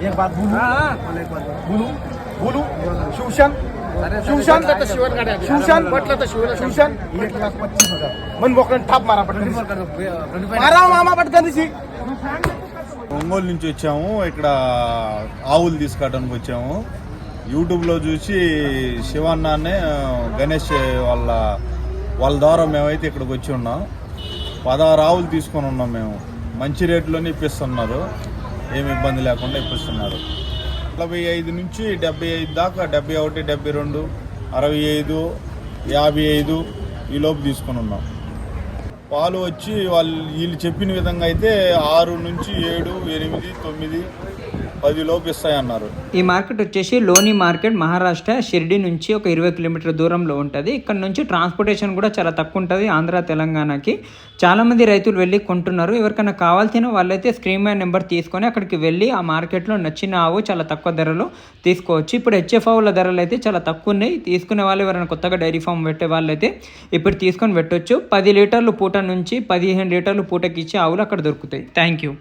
एक बात बोलू बोलू बोलू शिवशन शिवशन शिवशन शिवशन एक लाख पच्चीस हजार मन मोकळं ठाप मारा पटकन मारा मामा पटकन दिसी ఒంగోలు నుంచి వచ్చాము ఇక్కడ ఆవులు తీసుకోవడానికి వచ్చాము యూట్యూబ్లో చూసి శివన్నానే గణేష్ వాళ్ళ వాళ్ళ ద్వారా మేమైతే ఇక్కడికి వచ్చి ఉన్నాం పదహారు ఆవులు తీసుకొని ఉన్నాం మేము మంచి రేట్లోనే ఇప్పిస్తున్నారు ఏమి ఇబ్బంది లేకుండా ఇప్పిస్తున్నారు. నలభై ఐదు నుంచి డెబ్బై ఐదు దాకా డెబ్బై ఒకటి డెబ్బై రెండు అరవై ఐదు యాభై ఐదు ఈలోపు తీసుకొని ఉన్నాం. పాలు వచ్చి వాళ్ళు వీళ్ళు చెప్పిన విధంగా అయితే ఆరు నుంచి ఏడు ఎనిమిది తొమ్మిది పది లోపు ఇస్తాయన్నారు ఈ మార్కెట్ వచ్చేసి లోని మార్కెట్ మహారాష్ట్ర షిర్డి నుంచి ఒక ఇరవై కిలోమీటర్ దూరంలో ఉంటుంది. ఇక్కడ నుంచి ట్రాన్స్పోర్టేషన్ కూడా చాలా తక్కువ ఉంటుంది ఆంధ్ర తెలంగాణకి. చాలామంది రైతులు వెళ్ళి కొంటున్నారు. ఎవరికైనా కావాల్సిన వాళ్ళైతే స్క్రీన్ మ్యాన్ నెంబర్ తీసుకొని అక్కడికి వెళ్ళి ఆ మార్కెట్లో నచ్చిన ఆవు చాలా తక్కువ ధరలో తీసుకోవచ్చు. ఇప్పుడు హెచ్ఎఫ్ ఆవుల ధరలు అయితే చాలా తక్కువ ఉన్నాయి. తీసుకునే వాళ్ళు ఎవరైనా కొత్తగా డైరీ ఫామ్ పెట్టే వాళ్ళైతే ఇప్పుడు తీసుకొని పెట్టొచ్చు. పది లీటర్లు పూట నుంచి పదిహేను లీటర్లు పూటకి ఇచ్చే ఆవులు అక్కడ దొరుకుతాయి. Thank you.